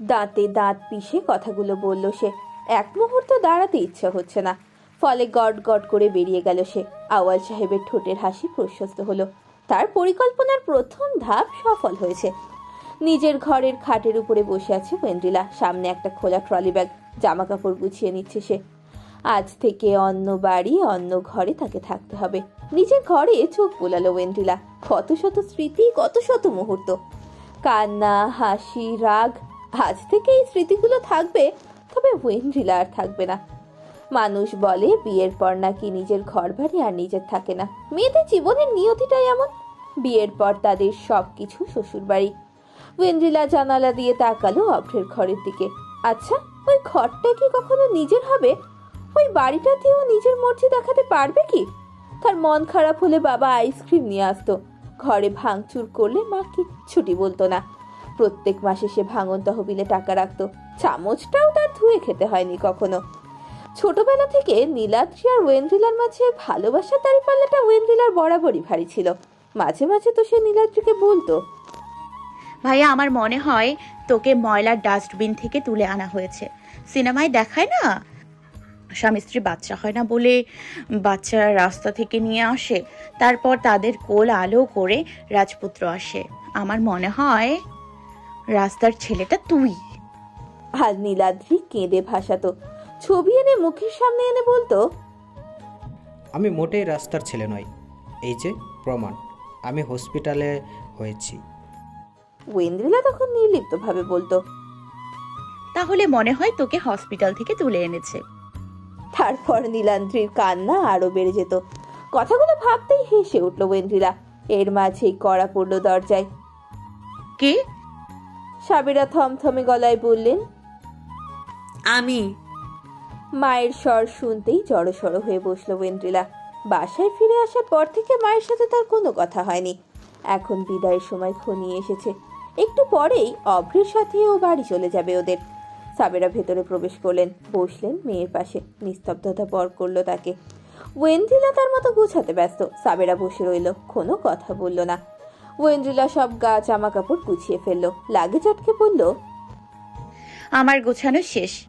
দাঁতে দাঁত পিষে কথাগুলো বলল সে। এক মুহূর্ত দাঁড়াতে ইচ্ছা হচ্ছে না। ফলে গট গট করে বেরিয়ে গেল সে। আওয়াল সাহেবের ঠোঁটের হাসি প্রশস্ত হলো। তার পরিকল্পনার প্রথম ধাপ সফল হয়েছে। নিজের ঘরের খাটের উপরে বসে আছে ওয়েন্দ্রিলা সামনে একটা খোলা ট্রলি ব্যাগ। জামা কাপড় গুছিয়ে নিচ্ছে সে। আজ থেকে অন্য বাড়ি, অন্য ঘরে তাকে থাকতে হবে। নিজের ঘরে চোখ বোলালো ওয়েন্দ্রিলা কত শত স্মৃতি, কত শত মুহূর্ত। কান্না, হাসি, রাগ, আজ থেকে এই স্মৃতিগুলো থাকবে, তবে ওয়েন্দ্রিলা আর থাকবে না। মানুষ বলে বিয়ের পর নাকি নিজের ঘর বাড়ি আর নিজের থাকে না। মেয়েদের জীবনের নিয়তিটাই এমন। বিয়ের পর তাদের সব কিছু শ্বশুর বাড়ি ওয়েন্দ্রিলা জানালা দিয়ে তাকালো অভ্রের ঘরের দিকে। আচ্ছা ওই ঘরটা কি কখনো নিজের হবে? ওই বাড়িটাতেও নিজের মর্জি দেখাতে পারবে কি? তার মন খারাপ হলে বাবা আইসক্রিম নিয়ে আসতো। ঘরে ভাঙচুর করলে মা কিচ্ছুটি বলতো না। প্রত্যেক মাসে সে ভাঙন তহবিলে টাকা রাখতো। চামচটাও তার ধুয়ে খেতে হয়নি কখনো। ছোটবেলা থেকে নীলাদ্রি আর ওয়েন্দ্রিলার মাঝে ভালোবাসার দাঁড়িপাল্লাটা ওয়েন্দ্রিলার বরাবরই ভারী ছিল। মাঝে মাঝে তো সে নীলাদ্রিকে বলতো, ভাইয়া, আমার মনে হয় তোকে ময়লার ডাস্টবিন থেকে তুলে আনা হয়েছে। সিনেমায় দেখায় না? স্বামী স্ত্রী বাচ্চা হয় না বলে বাচ্চারা রাস্তা থেকে নিয়ে আসে। তারপর তাদের কোল আলো করে রাজপুত্র আসে। আমার মনে হয় রাস্তার ছেলেটা তুই। আর নীলাদ্রি কেঁদে ভাসাতো। ছবি এনে মুখের সামনে এনে বলতো আমি মোটেই রাস্তার ছেলে নই। এই যে প্রমাণ। আমি হসপিটালে হয়েছি। ওয়েন্দ্রিলা তখন নির্লিপ্তভাবে বলতো তাহলে মনে হয় তোকে হসপিটাল থেকে তুলে এনেছে। তারপর নীলান্দ্রির কান্না আরও বেড়ে যেত। কথাগুলো ভাবতেই হেসে উঠল ওয়েন্দ্রিলা। এর মাঝেই কড়া পড়ল দরজায়। কে? সাবেরা থমথমে গলায় বললেন আমি। মায়ের স্বর শুনতেই জড়সড় হয়ে বসল ওয়েন্দ্রিলা। বাসায় ফিরে আসার পর থেকে মায়ের সাথে তার কোনো কথা হয়নি। এখন বিদায়ের সময় ঘনিয়ে এসেছে। একটু পরেই অভ্রের সাথে ও বাড়ি চলে যাবে ওদের। সাবেরা ভেতরে প্রবেশ করলেন। বসলেন মেয়ের পাশে। নিস্তব্ধতা পর করল তাকে। ওয়েন্দ্রিলা তার মতো গোছাতে ব্যস্ত। সাবেরা বসে রইল। কোনো কথা বলল না। ওয়েন্দ্রিলা সব গা জামা কাপড় গুছিয়ে ফেলল। লাগে চটকে বলল আমার গোছানো শেষ।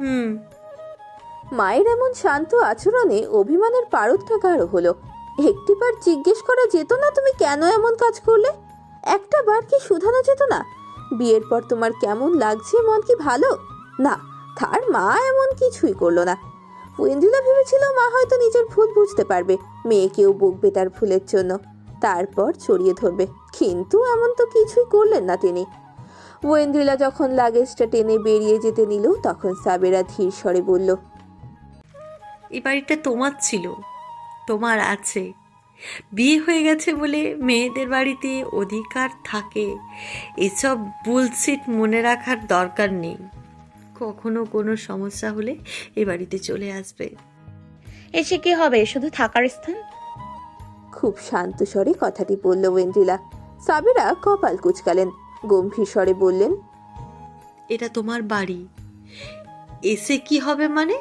হুম। মায়ের এমন শান্ত আচরণে অভিমানের পারদটা গাঢ় হলো। একটিবার জিজ্ঞেস করা যেত না তুমি কেন এমন কাজ করলে? একটা বার কি শুধানো যেত না? বিয়ের পর তোমার কেমন লাগছে? মন কি ভালো? না, তার মা এমন কিছুই করল না। ওয়েন্দ্রিলা ভেবেছিল মা হয়তো নিজের ভুল বুঝতে পারবে, মেয়েকেও বকবে তার ভুলের জন্য। তারপর ছড়িয়ে ধরবে, কিন্তু এমন তো কিছুই করলেন না তিনি। ওয়েন্দ্রিলা যখন লাগেজটা টেনে বেরিয়ে যেতে নিল, তখন সাবেরা ধীর স্বরে বলল এই বাড়িটা তোমার ছিল, তোমার আছে বিয়ে হয়ে গেছে বলে মেয়েদের বাড়িতে অধিকার থাকে। এসব বুলসিট মনে রাখার দরকার নেই। কখনো কোনো সমস্যা হলে এ বাড়িতে চলে আসবে। এসে কি হবে? শুধু থাকার স্থান? খুব শান্ত স্বরে কথাটি বলল ওয়েন্দ্রিলা। সাবেরা কপাল কুচকালেন। গম্ভীর স্বরে বললেন এটা তোমার বাড়ি। এসে কি হবে মানে?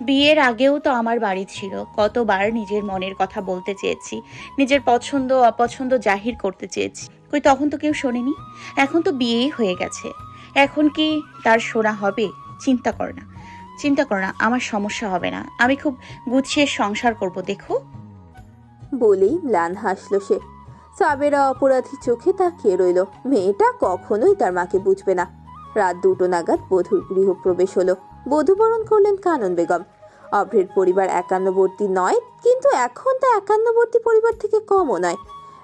বিয়ের আগেও তো আমার বাড়ি ছিল। কতবার নিজের মনের কথা বলতে চেয়েছি, নিজের পছন্দ, অপছন্দ জাহির করতে চেয়েছি। কই, তখন তো কেউ শোনেনি? এখন তো বিয়েই হয়ে গেছে। এখন কি তার শোনা হবে? চিন্তা কর না। চিন্তা কর না, আমার সমস্যা হবে না। আমি খুব গুছিয়ে সংসার করব, দেখো। বলেই ম্লান হাসল সে। সাবেরা অপরাধী চোখে তাকিয়ে রইল। মেয়েটা কখনোই তার মাকে বুঝবে না। রাত দুটো নাগাদ বধূর গৃহপ্রবেশ হলো। বধূবরণ করলেন কানন বেগম। অভ্রের পরিবার একান্নবর্তী নয়, কিন্তু এখন তা একান্নবর্তী পরিবার থেকে কমও নয়।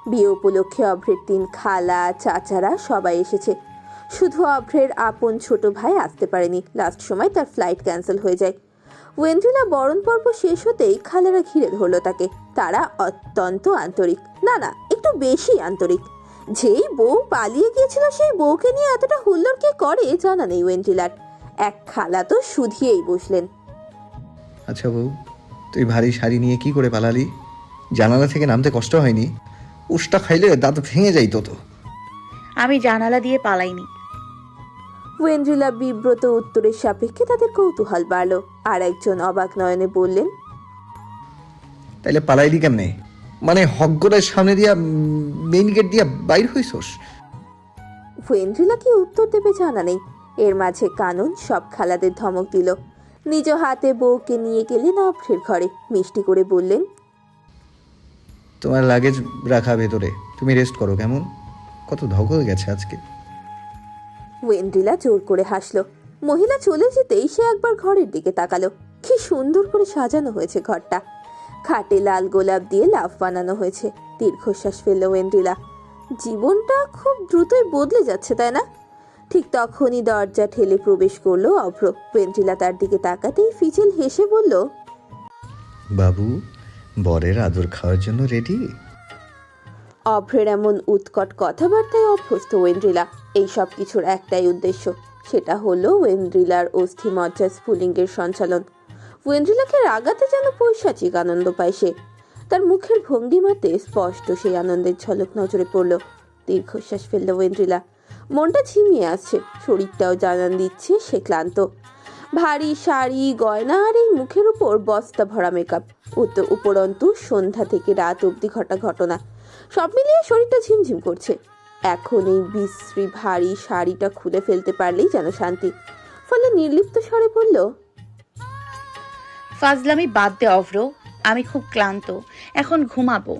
বিয়ে উপলক্ষে অভ্রের তিন খালা, চাচারা সবাই এসেছে। শুধু অভ্রের আপন ছোট ভাই আসতে পারেনি। লাস্ট সময় তার ফ্লাইট ক্যান্সেল হয়ে যায়। ওয়েন্দ্রিলা বরণ পর্ব শেষ হতেই খালেরা ঘিরে ধরলো তাকে। তারা অত্যন্ত আন্তরিক। না না, একটু বেশি আন্তরিক। যেই বউ পালিয়ে গিয়েছিল সেই বউকে নিয়ে এতটা হুল্লোড় কে করে জানা নেই ওয়েন্দ্রিলার এক খালা তো শুধিয়েই বসলেন। আচ্ছা বউ তুই ভারী শাড়ি নিয়ে কি করে পালালি? জানালা থেকে নামতে কষ্ট হয়নি। উষ্টা খাইলে দাঁত ভেঙে যাইতো তো। আমি জানালা দিয়ে পালাইনি। ওয়েন্দ্রিলা বিব্রত উত্তরের সাপেক্ষে তাদের কৌতূহল বাড়ল। আর একজন অবাক নয়নে বললেন তাইলে পালাইলি কেমনে? মানে হকগড়ের সামনে দিয়া মেইন গেট দিয়া বাইর হইছস? ওয়েন্দ্রিলা কি উত্তর দেবে জানা নেই। এর মাঝে কানুন সব খালাদের ধমক দিল। নিজ হাতে বউকে নিয়ে গেলেন অভ্রের ঘরে। মিষ্টি করে বললেন তোমার লাগেজ রাখা ভেতরে। তুমি রেস্ট করো কেমন? কত ধকল গেছে আজকে। ওয়েন্দ্রিলা জোর করে হাসলো। মহিলা চলে যেতেই সে একবার ঘরের দিকে তাকালো। কি সুন্দর করে সাজানো হয়েছে ঘরটা। খাটে লাল গোলাপ দিয়ে লাফ বানানো হয়েছে। দীর্ঘশ্বাস ফেলল ওয়েন্ড্রিলা জীবনটা খুব দ্রুতই বদলে যাচ্ছে তাই না? ঠিক তখনই দরজা ঠেলে প্রবেশ করল অভ্র। ওয়েন্দ্রিলা তার দিকে তাকাতেই ফিচেল হেসে বলল বাবু বরের আদর খাওয়ার জন্য রেডি অভ্রের এমন উৎকট কথাবার্তায় অভ্যস্ত ওয়েন্দ্রিলা এই সব কিছুর একটাই উদ্দেশ্য সেটা হলো ওয়েন্দ্রিলার অস্থি মজ্জা স্ফুলিঙ্গের সঞ্চালন। ওয়েন্দ্রিলাকে রাগাতে যেন পৈশাচিক আনন্দ পায় সে। তার মুখের ভঙ্গিমাতে স্পষ্ট সেই আনন্দের ঝলক নজরে পড়ল। দীর্ঘশ্বাস ফেলল ওয়েন্দ্রিলা মনটা ঝিমিয়ে আসছে শরীরটাও জানান দিচ্ছে সে ক্লান্ত। ভারী শাড়ি গয়না আর এই মুখের উপর বস্তা ভরা মেকআপ উত্তর উপরন্তু সন্ধ্যা থেকে রাত অবধি ঘটা ঘটনা। সব মিলিয়ে শরীরটা ঝিমঝিম করছে। এখন এই বিশ্রী ভারী শাড়িটা খুলে ফেলতে পারলেই যেন শান্তি। ফলে নির্লিপ্ত স্বরে বলল ফাজলামি বাদ দে অভ্র আমি খুব ক্লান্ত। এখন ঘুমাবো।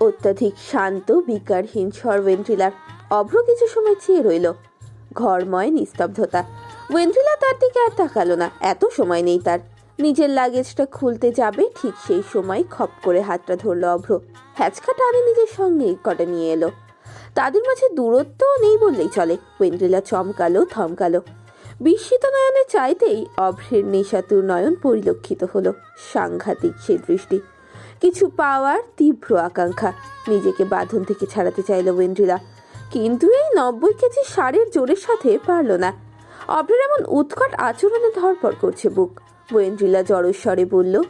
অত্যাধিক শান্ত বিকারহীন স্বর ওয়েন্ট্রিলার অভ্র কিছু সময় চেয়ে রইল। ঘরময় নিস্তব্ধতা। ওয়েন্ট্রিলা তার দিকে আর তাকালো না, এত সময় নেই তার। নিজের লাগেজটা খুলতে যাবে, ঠিক সেই সময় খপ করে হাতটা ধরল অভ্র। হ্যাচকা টানে নিজের সঙ্গেই কটা নিয়ে এলো। তাদের মাঝে দূরত্ব নেই বললেই চলে। ওয়েন্ট্রিলা চমকালো, থমকালো। বিস্মিত নয়নে চাইতেই অভ্রের নেশাতুর নয়ন পরিলক্ষিত হলো সাংঘাতিক সে দৃষ্টি। কিছু পাওয়ার তীব্র আকাঙ্ক্ষা। নিজেকে বাঁধন থেকে ছাড়াতে চাইল ওয়েন্ড্রিলা কিন্তু এই নব্বই কেজি সারের জোরের সাথে পারল না। অভ্রের এমন উৎকট আচরণে ধরপড় করছে বুক। ওয়েন্ড্রিলা জড়স্বরে বলল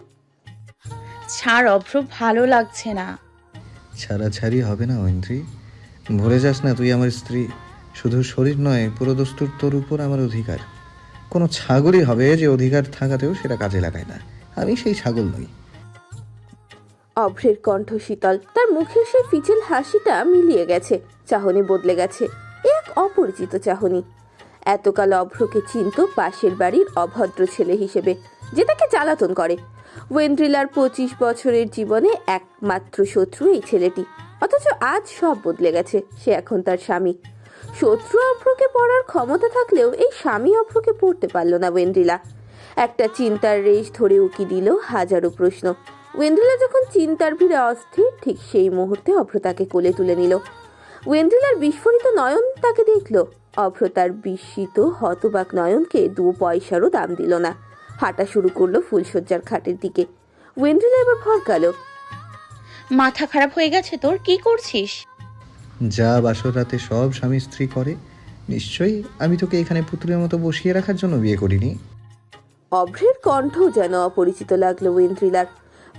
ছাড় অভ্র ভালো লাগছে না। ছাড়াছাড়ি হবে না ঐন্দ্রি ভুলে যাস না তুই আমার স্ত্রী। শুধু শরীর নয় পুরো দস্তুর তোর উপর আমার অধিকার। কোনো ছাগলই হবে যে অধিকার থাকাতেও সেটা কাজে লাগায় না। আমি সেই ছাগল নই। অভ্রের কণ্ঠ শীতল তার মুখের সেই ফিচেল হাসিটা মিলিয়ে গেছে। চাহনি বদলে গেছে। এক অপরিচিত চাহনি। এতকাল অভ্রকে চিনত পাশের বাড়ির অভদ্র ছেলে হিসেবে, যে তাকে জ্বালাতন করে। ওয়েন্ড্রিলার পঁচিশ বছরের জীবনে একমাত্র শত্রু এই ছেলেটি। অথচ আজ সব বদলে গেছে, সে এখন তার স্বামী। শত্রু অভ্রকে পড়ার ক্ষমতা থাকলেও এই স্বামী অভ্রকে পড়তে পারল না ওয়েন্ড্রিলা। একটা চিন্তার রেশ ধরে উকি দিল হাজারো প্রশ্ন। ওয়েন্ড্রিলা যখন চিন্তার ভিড়ে অস্থির, ঠিক সেই মুহূর্তে অভ্র তাকে কোলে তুলে নিল। ওয়েন্ড্রিলার বিস্ফোরিত নয়ন তাকে দেখল। অভ্র তার বিস্মিত হতবাক নয়নকে দু পয়সারও দাম দিল না। হাঁটা শুরু করল ফুলশয্যার খাটের দিকে। ওয়েন্ড্রিলা এবার ভরকালো মাথা খারাপ হয়ে গেছে তোর? কি করছিস? যা বাসর রাতে সব স্বামী স্ত্রী করে নিশ্চয়ই আমি তোকে এখানে পুতুলের মতো বসিয়ে রাখার জন্য বিয়ে করিনি। অভ্রের কণ্ঠ যেন অপরিচিত লাগল ওয়েন্দ্রিলার।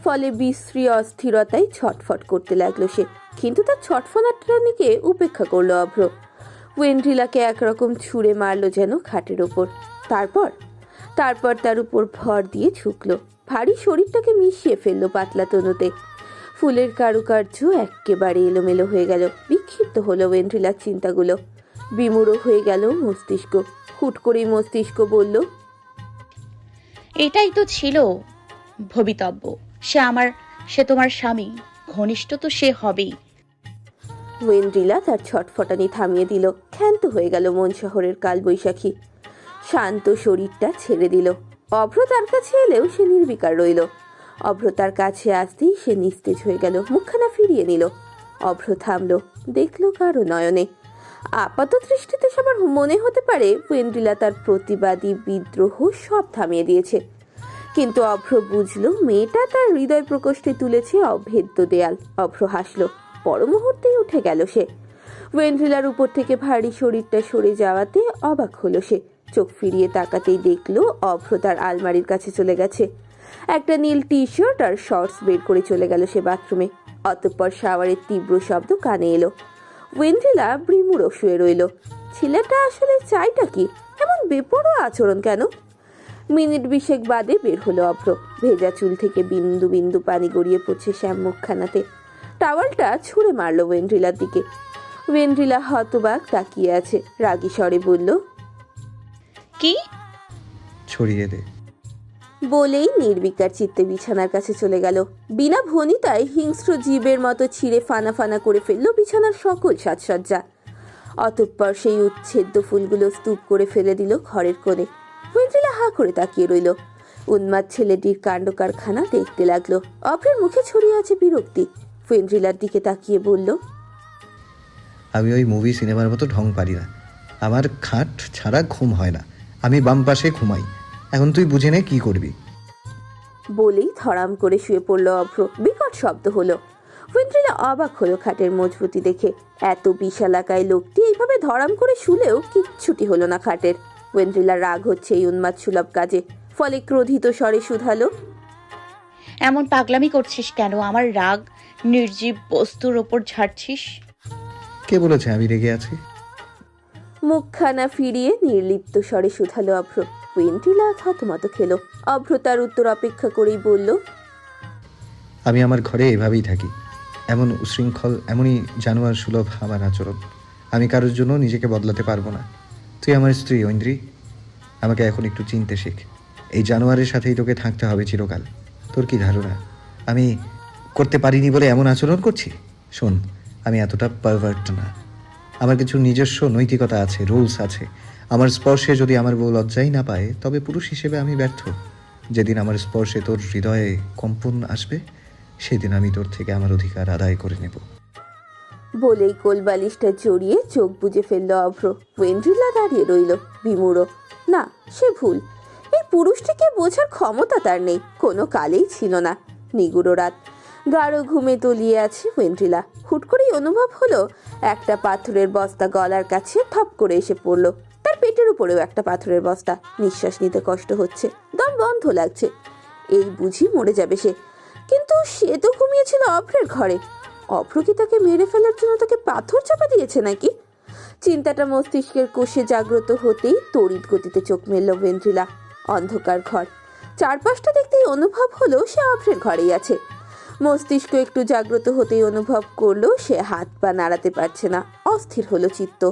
ফলে বিশ্রী অস্থিরতায় ছটফট করতে লাগল সে। কিন্তু তার ছটফটানিকে উপেক্ষা করল অভ্র। ওয়েন্দ্রিলাকে একরকম ছুঁড়ে মারলো যেন খাটের ওপর। তারপর? তারপর তার উপর ভর দিয়ে ঝুঁকলো। ভারী শরীরটাকে মিশিয়ে ফেলল পাতলা তনুতে। ফুলের কারুকার্য একেবারে এলোমেলো হয়ে গেল। বিক্ষিপ্ত হলো ওয়েন্দ্রিলার চিন্তাগুলো। বিমূঢ় হয়ে গেল মস্তিষ্ক। হুট করেই মস্তিষ্ক বলল, এটাই তো ছিল ভবিতব্য। সে আমার, সে তোমার স্বামী। ঘনিষ্ঠ তো সে হবেই। ওয়েন্দ্রিলা তার ছটফটানি থামিয়ে দিল। ক্ষান্ত হয়ে গেল মন শহরের কালবৈশাখী। শান্ত শরীরটা ছেড়ে দিল। অভ্র তার কাছে এলেও সে নির্বিকার রইল। অভ্র তার কাছে আসতেই সে নিস্তেজ হয়ে গেল, মুখখানা ফিরিয়ে নিল। অভ্র থামলো, দেখল কারও নয়নে। আপাত দৃষ্টিতে সবার মনে হতে পারে ওয়েন্দ্রিলা তার প্রতিবাদী বিদ্রোহ সব থামিয়ে দিয়েছে। কিন্তু অভ্র বুঝলো, মেয়েটা তার হৃদয় প্রকোষ্ঠে তুলেছে অভেদ্য দেয়াল। অভ্র হাসলো পর মুহূর্তেই উঠে গেল সে। ওয়েন্ড্রিলার উপর থেকে ভারী শরীরটা সরে যাওয়াতে অবাক হলো সে। চোখ ফিরিয়ে তাকাতেই দেখল অভ্র তার আলমারির কাছে চলে গেছে। একটা নীল টি শার্ট আর শর্টস বের করে চলে গেল সে বাথরুমে। অতঃপর শাওয়ারের তীব্র শব্দ কানে এলো। ওয়েন্ড্রিলা ব্রিমুড়ো শুয়ে রইল। ছেলেটা আসলে চাইটা কি? এমন বেপরোয়া আচরণ কেন? মিনিট বিশেক বাদে বের হলো অভ্র। ভেজা চুল থেকে বিন্দু বিন্দু পানি গড়িয়ে পড়ছে শ্যাম মুখখানাতে টাওয়ালটা ছুঁড়ে মারলো ওয়েন্ড্রিলার দিকে। ওয়েন্ড্রিলা হতবাক তাকিয়ে আছে। রাগী স্বরে বলল কি? ছড়িয়ে দে। বলেই নির্বিকার চিত্তে বিছানার কাছে চলে গেল। বিনা ভনিতায় হিংস্র জীবের মতো ছিঁড়ে ফানা ফানা করে ফেলল বিছানার সকল সাজসজ্জা। অতঃপর সেই উচ্ছেদ্য ফুলগুলো স্তূপ করে ফেলে দিল ঘরের কোণে। ওয়েন্দ্রিলা হা করে তাকিয়ে রইল। উন্মাদ ছেলেটির কাণ্ড কারখানা দেখতে লাগল। অভ্রের মুখে ছড়িয়ে আছে বিরক্তি। ওয়েন্দ্রিলার দিকে তাকিয়ে বলল আমি ওই মুভি সিনেমার মতো ঢং পারি না। আমার খাট ছাড়া ঘুম হয় না। আমি বাম পাশে ঘুমাই। এখন তুই বুঝে নে কি করবি? বলেই ধরাম করে শুয়ে পড়ল অভ্র। বিকট শব্দ হলো। ওয়েন্দ্রিলা অবাক হলো খাটের মজবুতি দেখে। এত বিশালাকায় লোকটি এইভাবে ধরাম করে শুলেও কিচ্ছুটি হলো না খাটের। ওয়েন্দ্রিলার রাগ হচ্ছে এই উন্মাদ সুলভ কাজে। ফলে ক্রোধিত স্বরে শুধালো এমন পাগলামি করছিস কেন? আমার রাগ নির্জীব বস্তুর ওপর ঝাড়ছিস? কে বলেছে আমি রেগে আছি? মুখখানা ফিরিয়ে নির্লিপ্ত স্বরে শুধালো অভ্র। ওয়েন্দ্রিলা থতমত খেলো। অভ্র তার উত্তর অপেক্ষা করেই বলল আমি আমার ঘরে এভাবেই থাকি। এমন উশৃঙ্খল এমনই জানোয়ার সুলভ আমার আচরণ। আমি কারোর জন্য নিজেকে বদলাতে পারব না। তুই আমার স্ত্রী ঐন্দ্রি। আমাকে এখন একটু চিনতে শেখ। এই জানোয়ারের সাথেই তোকে থাকতে হবে চিরকাল। তোর কি ধারণা? আমি করতে পারিনি বলে এমন আচরণ করছি? শোন, আমি এতটা পারভার্ট না। আমার কিছু নিজস্ব নৈতিকতা আছে রুলস আছে। আমার স্পর্শে যদি আমার বউ লজ্জাই না পায়, তবে পুরুষ হিসেবে আমি ব্যর্থ। যেদিন আমার স্পর্শে তোর হৃদয়ে কম্পন আসবে, সেদিন আমি তোর থেকে আমার অধিকার আদায় করে নেব। বলেই কোলবালিশটা জড়িয়ে চোখ বুজে ফেলল অভ্র। ওয়েন্ড্রিলা দাঁড়িয়ে রইল বিমুড়ো না, সে ভুল। এই পুরুষটিকে বোঝার ক্ষমতা তার নেই, কোনো কালেই ছিল না। নিগুড়ো রাত। গাঢ় ঘুমে তলিয়ে আছে ওয়েন্ড্রিলা হুট করেই অনুভব হলো, একটা পাথরের বস্তা গলার কাছে থপ করে এসে পড়ল। তার পেটের উপরেও একটা পাথরের বস্তা। নিঃশ্বাস নিতে কষ্ট হচ্ছে। দম বন্ধ লাগছে। এই বুঝি মরে যাবে সে। কিন্তু সে তো ঘুমিয়েছিল অভ্রের ঘরে। অভ্র কি তাকে মেরে ফেলার জন্য তাকে পাথর চাপা দিয়েছে নাকি? চিন্তাটা মস্তিষ্কের কোষে জাগ্রত হতেই তড়িৎ গতিতে চোখ মেলল ভেন্ট্রিলা অন্ধকার ঘর। চারপাশটা দেখতেই অনুভব হলো সে অভ্রের ঘরেই আছে। মস্তিষ্ক একটু জাগ্রত হতেই অনুভব করল, সে হাত পা নাড়াতে পারছে না, অস্থির হলো চিত্ত।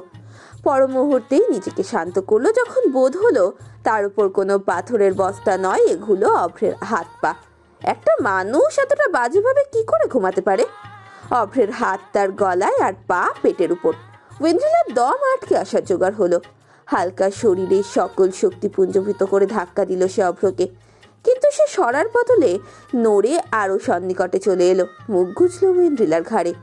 পর মুহূর্তেই নিজেকে শান্ত করল, যখন বোধ হলো তার উপর কোনো পাথরের বস্তা নয়, এগুলো অভ্রের হাত পা। একটা মানুষ এতটা বাজেভাবে কি করে ঘুমাতে পারে? অভ্রের হাত তার গলায় আর পা পেটের উপর। ওয়েন্দ্রিলার দম আটকে আসার জোগাড় হলো। হালকা শরীরে সকল শক্তি পুঞ্জভূত করে ধাক্কা দিল সে অভ্রকে। কিন্তু সে সরার বদলে নড়ে আরও সন্নিকটে চলে এলো। মুখ ঘুচল ওয়েন্দ্রিলার ঘাড়ে।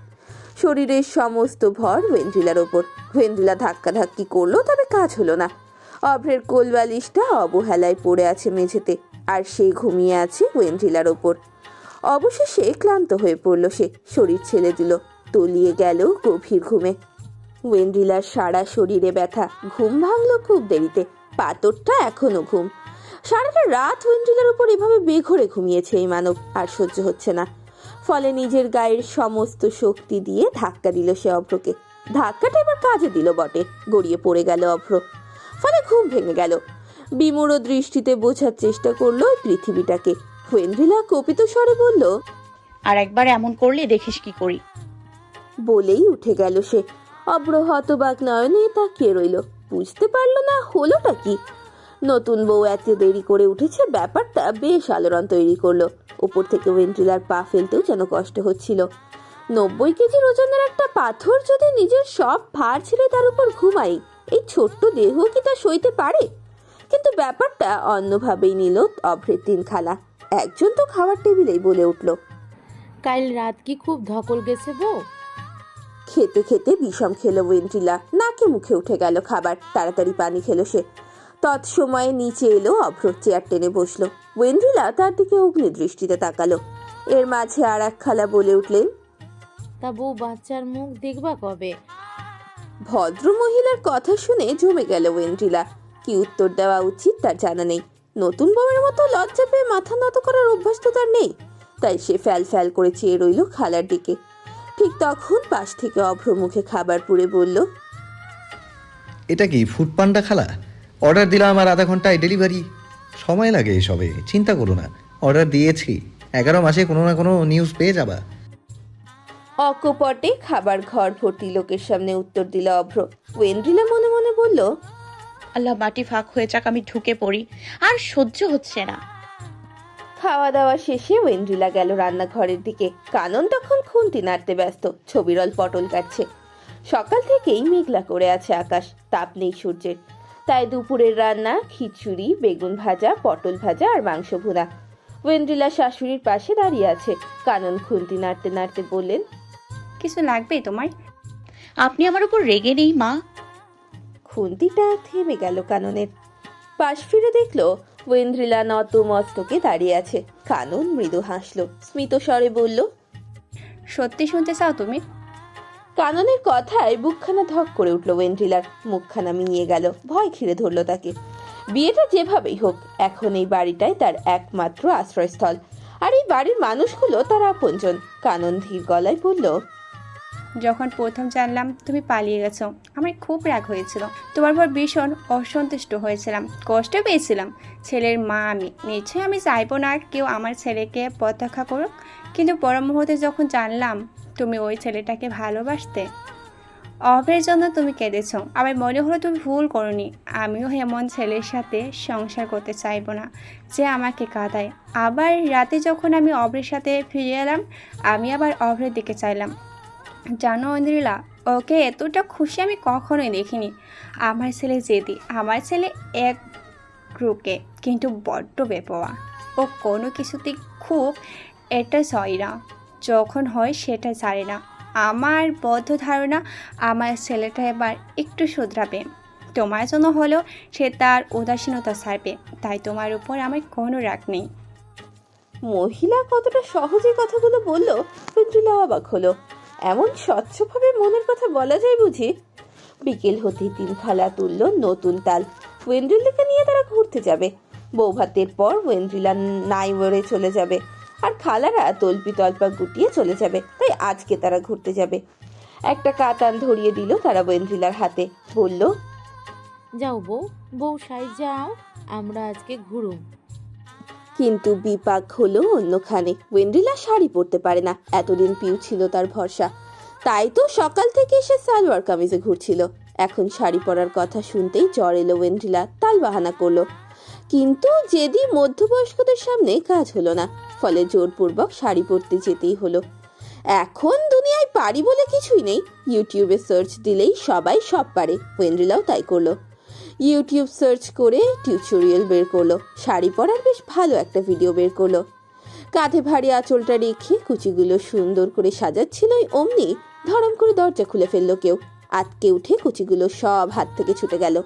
শরীরের সমস্ত ভর ওয়েন্দ্রিলার ওপর। ওয়েন্দ্রিলা ধাক্কাধাক্কি করল, তবে কাজ হলো না। অভ্রের কোলবালিশটা অবহেলায় পড়ে আছে মেঝেতে, আর সে ঘুমিয়ে আছে ওয়েন্দ্রিলার ওপর। অবশেষে ক্লান্ত হয়ে পড়ল সে, শরীর ছেড়ে দিল, তলিয়ে গেল গভীর ঘুমে। ওয়েন্দ্রিলার সারা শরীরে ব্যথা, ঘুম ভাঙল খুব দেরিতে পাথরটা এখনও ঘুম। সারাটা রাত ওয়েন্দ্রিলার উপর এভাবে বেঘরে ঘুমিয়েছে এই মানব আর সহ্য হচ্ছে না। ফলে নিজের গায়ের সমস্ত শক্তি দিয়ে ধাক্কা দিল সে অভ্রকে। ধাক্কাটা এবার কাজে দিল বটে গড়িয়ে পড়ে গেল অভ্র। ফলে ঘুম ভেঙে গেল। বিমূঢ় দৃষ্টিতে বোঝার চেষ্টা করল পৃথিবীটাকে। ওয়েন্দ্রিলা কপিত স্বরে বলল আর একবার এমন করলে দেখিস কি করি? বলেই উঠে গেল সে। অব্র হতবাক নয়নে তাকিয়ে রইল। বুঝতে পারল না হলোটা কি। নতুন বউ এত দেরি করে উঠেছে ব্যাপারটা বেশ আলোড়ন তৈরি করল। উপর থেকে ওয়েন্ট্রিলার পা ফেলতেও যেন কষ্ট হচ্ছিল। নব্বই কেজির ওজনের একটা পাথর যদি নিজের সব ভার ছেড়ে তার উপর ঘুমাই এই ছোট্ট দেহ কি তা সইতে পারে? কিন্তু ব্যাপারটা অন্যভাবেই নিল অভ্রের তিন খালা একজন তো খাওয়ার টেবিলেই বলে উঠল কাল রাত কি খুব ধকল গেছে বউ খেতে খেতে বিষম খেলো ওয়েন্ট্রিলা নাকে মুখে উঠে গেল খাবার। তাড়াতাড়ি পানি খেলো সে। তৎসময়ে নিচে এলো অভ্র চেয়ার টেনে বসল। ওয়েন্ড্রিলা তার দিকে অগ্নি দৃষ্টিতে তাকালো। এর মাঝে আর এক খালা বলে উঠলেন তা বউ বাচ্চার মুখ দেখবা কবে? ভদ্র মহিলার কথা শুনে জমে গেল ওয়েন্ড্রিলা কি উত্তর দেওয়া উচিত তার জানা নেই। নতুন বউয়ের মতো লজ্জা পেয়ে মাথা নত করার অভ্যাস তো তার নেই। তাই সে ফ্যাল ফ্যাল করে চেয়ে রইল খালার দিকে। ঠিক তখন পাশ থেকে অভ্র মুখে খাবার পুড়ে বলল এটা কি ফুড পান্ডা খালা? অর্ডার দিলাম আর আধা ঘন্টায় ডেলিভারি সময় লাগে এসবে চিন্তা করো না। অর্ডার দিয়েছি। এগারো মাসে কোনো না কোনো নিউজ পেয়ে যাবা। অকপটে খাবার ঘর ভর্তি লোকের সামনে উত্তর দিল অভ্র। ওয়েন্দ্রিলা মনে মনে বলল আল্লাহ মাটি ফাঁক হয়ে যাক আমি ঢুকে পড়ি। আর সহ্য হচ্ছে না। খাওয়া দাওয়া শেষে ওয়েন্দ্রিলা গেল রান্নাঘরের দিকে। কানন তখন খুন্তি নাড়তে ব্যস্ত ছবিরল পটল কাটছে। সকাল থেকেই মেঘলা করে আছে আকাশ তাপ নেই সূর্যের। তাই দুপুরের রান্না খিচুড়ি বেগুন ভাজা পটল ভাজা আর মাংস ভুনা। ওয়েন্দ্রিলা শাশুড়ির পাশে দাঁড়িয়ে আছে। কানন খুন্তি নাড়তে নাড়তে বললেন কিছু লাগবে তোমার আপনি আমার উপর রেগে নেই মা। খুন্তিটা থেমে গেল কাননের। পাশ ফিরে দেখল ওয়েন্দ্রিলা নত মস্তকে দাঁড়িয়ে আছে। কানন মৃদু হাসলো। স্মিত স্বরে বলল সত্যি শুনতে চাও তুমি? কাননের কথায় বুকখানা ধক করে উঠল ওয়েন্ড্রিলার মুখখানা মিলিয়ে গেল, ভয় ঘিরে ধরল তাকে। বিয়েটা যেভাবেই হোক, এখন এই বাড়িটাই তার একমাত্র আশ্রয়স্থল। আর এই বাড়ির মানুষগুলো তার আপনজন। কানন ধীর গলায় বলল, যখন প্রথম জানলাম তুমি পালিয়ে গেছো, আমার খুব রাগ হয়েছিল। তোমার পর ভীষণ অসন্তুষ্ট হয়েছিলাম, কষ্ট পেয়েছিলাম। ছেলের মা আমি, নিশ্চয়ই আমি চাইব না কেউ আমার ছেলেকে প্রত্যাখ্যা করুক। কিন্তু পর মুহূর্তে যখন জানলাম তুমি ওই ছেলেটাকে ভালোবাসতে? অভের জন্য তুমি কেঁদেছ। আমার মনে হলো তুমি ভুল করনি। আমিও এমন ছেলের সাথে সংসার করতে চাইব না যে আমাকে কাঁদায়। আবার রাতে যখন আমি অভ্রের সাথে ফিরে এলাম, আমি আবার অভ্রের দিকে চাইলাম। জানো অন্দ্রিলা ওকে এতটা খুশি আমি কখনোই দেখিনি। আমার ছেলে জেদি, আমার ছেলে এক গ্রুপে, কিন্তু বড্ড বেপোয়া ও কোনো কিছুতেই খুব এটা হয় না যখন হয় সেটা ছাড়ে না। আমার বদ্ধ ধারণা আমার ছেলেটা এবার একটু শুধরাবে। তোমার জন্য হলো সে তার উদাসীনতা ছাড়বে। তাই তোমার উপর আমার কোনো রাগ নেই। মহিলা কতটা সহজে কথাগুলো বলল ওয়েন্ড্রিলা অবাক হলো। এমন স্বচ্ছভাবে মনের কথা বলা যায় বুঝি? বিকেল হতেই তিন খালা তুলল নতুন তাল। ওয়েন্ড্রিলাকে নিয়ে তারা ঘুরতে যাবে। বৌভাতের পর ওয়েন্ড্রিলা নাইওয়ারে চলে যাবে। আর খালারা তল্পি তল্পা গুটিয়ে চলে যাবে তাই আজকে তারা ঘুরতে যাবে। একটা কাতান ধরিয়ে দিল তারা ওয়েন্ড্রিলার হাতে বলল যাও বউ বউ সাই যাও আমরা আজকে ঘুরুম। কিন্তু বিপাক হলো অন্যখানে ওয়েন্ড্রিলা শাড়ি পরতে পারে না এতদিন পিউ ছিল তার ভরসা। তাই তো সকাল থেকে সে সালোয়ার কামিজে ঘুরছিল। এখন শাড়ি পরার কথা শুনতেই জ্বর এলো ওয়েন্ড্রিলা তাল বাহানা করল। কিন্তু যেদি মধ্যবয়স্কদের সামনে কাজ হলো না ফলে জোরপূর্বক শাড়ি পরতে যেতেই হলো। এখন দুনিয়ায় পারি বলে কিছুই নেই। ইউটিউবে সার্চ দিলেই সবাই সব পারে। ওয়েন্ড্রিলাও তাই করল। ইউটিউব সার্চ করে টিউটোরিয়াল বের করল। শাড়ি পরার বেশ ভালো একটা ভিডিও বের করল। কাঁধে ভারী আঁচলটা রেখে কুচিগুলো সুন্দর করে সাজাচ্ছিলই অমনি ধরম করে দরজা খুলে ফেলল কেউ। আটকে উঠে কুচিগুলো সব হাত থেকে ছুটে গেল।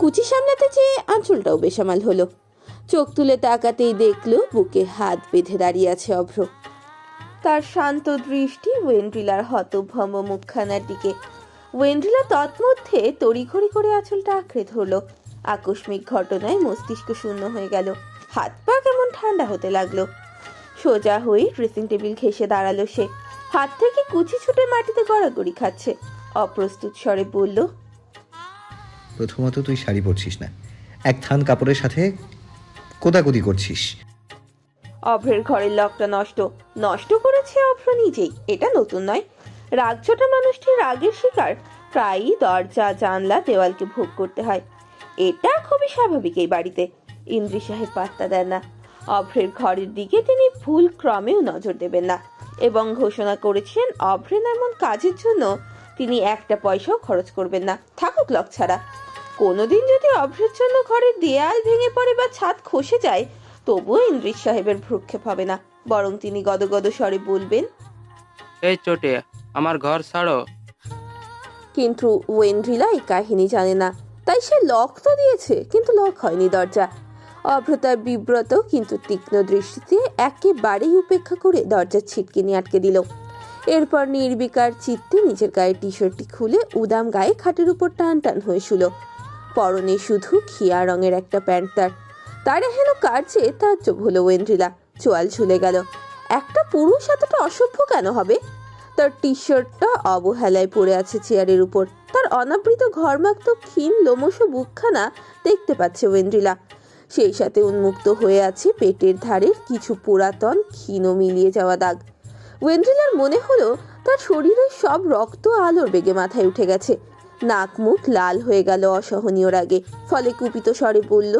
কুচি সামলাতে চেয়ে আঁচলটাও বেসামাল হলো। চোখ তুলে তাকাতেই দেখল বুকে হাত বেঁধে দাঁড়িয়ে আছে অভ্র। তার শান্ত দৃষ্টি ওয়েন্ড্রিলার হতভম্ব মুখখানার দিকে। ওয়েন্ড্রিলা তৎমধ্যে তড়িঘড়ি করে আঁচলটা আঁকড়ে ধরলো। আকস্মিক ঘটনায় মস্তিষ্ক শূন্য হয়ে গেল। হাত পা কেমন ঠান্ডা হতে লাগল। সোজা হয়ে ড্রেসিং টেবিল ঘেসে দাঁড়াল সে। হাত থেকে কুচি ছুটে মাটিতে গড়াগড়ি খাচ্ছে। অপ্রস্তুত স্বরে বলল, প্রথমত তুই শাড়ি পরছিস না। এক থান কাপড়ের সাথে কোদাকুদি করছিস। অভ্রের ঘরের লকটা নষ্ট। নষ্ট করেছে অভ্র নিজেই। এটা নতুন নয়। রাগছোটা মানুষটি রাগের শিকার। প্রায়ই দরজা, জানলা, দেওয়ালকে ভোগ করতে হয়। এটা খুবই স্বাভাবিক এই বাড়িতে। ইন্দ্রি সাহেব পাত্তা দেন না। অভ্রের ঘরের দিকে তিনি ভুল ক্রমেও নজর দেবেন না। এবং ঘোষণা করেছেন অভ্রের এমন কাজের জন্য তিনি একটা পয়সাও খরচ করবেন না। থাকুক লক ছাড়া। কোনোদিন যদি অভ্রের জন্য ঘরের দেয়াল ভেঙে পড়ে বা ছাদ খসে যায় তবুও ইন্দ্রিস সাহেবের ভ্রুক্ষেপ হবে না। বরং তিনি গদগদ স্বরে বলবেন এই চোটে আমার ঘর ছাড়ো। কিন্তু ওয়েন্ড্রিলা এই কাহিনী জানে না। তাই সে লক তো দিয়েছে কিন্তু লক হয়নি দরজা। অভ্রতার বিব্রত কিন্তু তীক্ষ্ণ দৃষ্টিতে একেবারেই উপেক্ষা করে দরজার ছিটকে নিয়ে আটকে দিল। এরপর নির্বিকার চিত্তে নিজের গায়ে টি শার্টটি খুলে উদাম গায়ে খাটের উপর টান টান হয়ে শুল। পরনে শুধু খিয়া রঙের একটা প্যান্ট তার তার হেন কার্যে তাজ্জব হলো ওয়েন্ড্রিলা, চোয়াল ঝুলে গেল। একটা পুরুষ এতটা অসভ্য কেন হবে? তার টি শার্টটা অবহেলায় পড়ে আছে চেয়ারের উপর। তার অনাবৃত ঘরমাক্ত ক্ষীণ লোমশ বুকখানা দেখতে পাচ্ছে ওয়েন্ড্রিলা। সেই সাথে উন্মুক্ত হয়ে আছে পেটের ধারের কিছু পুরাতন, ক্ষীণ মিলিয়ে যাওয়া দাগ। ওয়েন্ড্রিলার মনে হলো তার শরীরের সব রক্ত আলোর বেগে মাথায় উঠে গেছে। নাক মুখ লাল হয়ে গেল অসহনীয় রাগে। ফলে কুপিত স্বরে বলল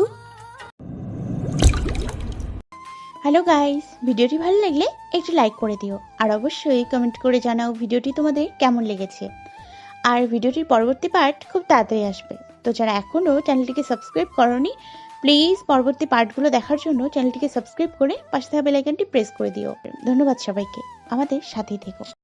হ্যালো গাইস ভিডিওটি ভালো লাগলে একটু লাইক করে দিও। আর অবশ্যই কমেন্ট করে জানাও ভিডিওটি তোমাদের কেমন লেগেছে। আর ভিডিওটির পরবর্তী পার্ট খুব তাড়াতাড়ি আসবে। তো যারা এখনও চ্যানেলটিকে সাবস্ক্রাইব করনি প্লিজ পরবর্তী পার্টগুলো দেখার জন্য চ্যানেলটিকে সাবস্ক্রাইব করে পাশে থাকা বেলাইকনটি প্রেস করে দিও। ধন্যবাদ সবাইকে। আমাদের সাথেই থেকো।